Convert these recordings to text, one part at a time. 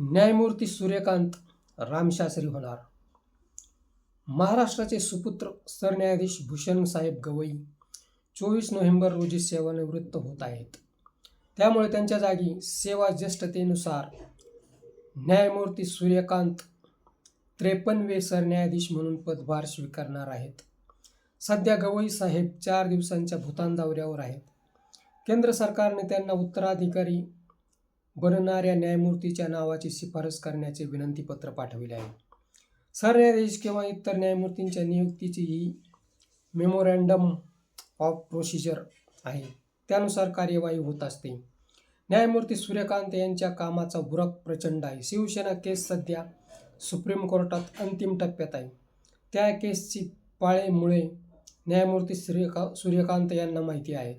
न्यायमूर्ती सूर्यकांत रामशास्त्री होणार. महाराष्ट्राचे सुपुत्र सरन्यायाधीश भूषण साहेब गवई चोवीस नोव्हेंबर रोजी सेवानिवृत्त होत आहेत. त्यामुळे त्यांच्या जागी सेवा ज्येष्ठतेनुसार न्यायमूर्ती सूर्यकांत त्रेपन्नवे सरन्यायाधीश म्हणून पदभार स्वीकारणार आहेत. सध्या गवई साहेब चार दिवसांच्या भूतान दौऱ्यावर आहेत. केंद्र सरकारने त्यांना उत्तराधिकारी बनणाऱ्या न्यायमूर्तीच्या नावाची शिफारस करण्याचे विनंतीपत्र पाठविले आहे. सरन्यायाधीश किंवा इतर न्यायमूर्तींच्या नियुक्तीची ही मेमोरँडम ऑफ प्रोसिजर आहे. त्यानुसार कार्यवाही होत असते. न्यायमूर्ती सूर्यकांत यांच्या कामाचा बुरक प्रचंड आहे. शिवसेना केस सध्या सुप्रीम कोर्टात अंतिम टप्प्यात आहे. त्या केसची पाळेमुळे न्यायमूर्ती सूर्यका सूर्यकांत यांना माहिती आहेत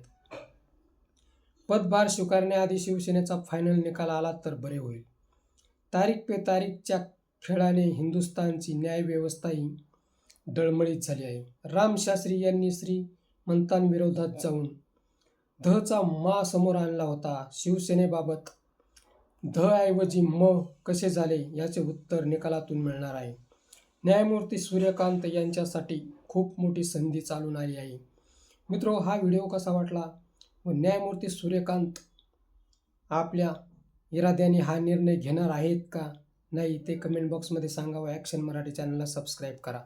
पदभार स्वीकारण्याआधी शिवसेनेचा फायनल निकाल आला तर बरे होईल. तारीख पे तारीखच्या खेळाने हिंदुस्थानची न्यायव्यवस्थाही डळमळीत झाली आहे. रामशास्त्री यांनी श्रीमंतांविरोधात जाऊन धचा मा समोर आणला होता. शिवसेनेबाबत ध ऐवजी म कसे झाले याचे उत्तर निकालातून मिळणार आहे. न्यायमूर्ती सूर्यकांत यांच्यासाठी खूप मोठी संधी चालून आली आहे. मित्रो हा व्हिडिओ कसा वाटला? व न्यायमूर्ती सूर्यकांत आपल्या इराद्याने हा निर्णय घेणार आहेत का? नाही ते कमेंट बॉक्समध्ये सांगा व ॲक्शन मराठी चॅनलला सबस्क्राईब करा.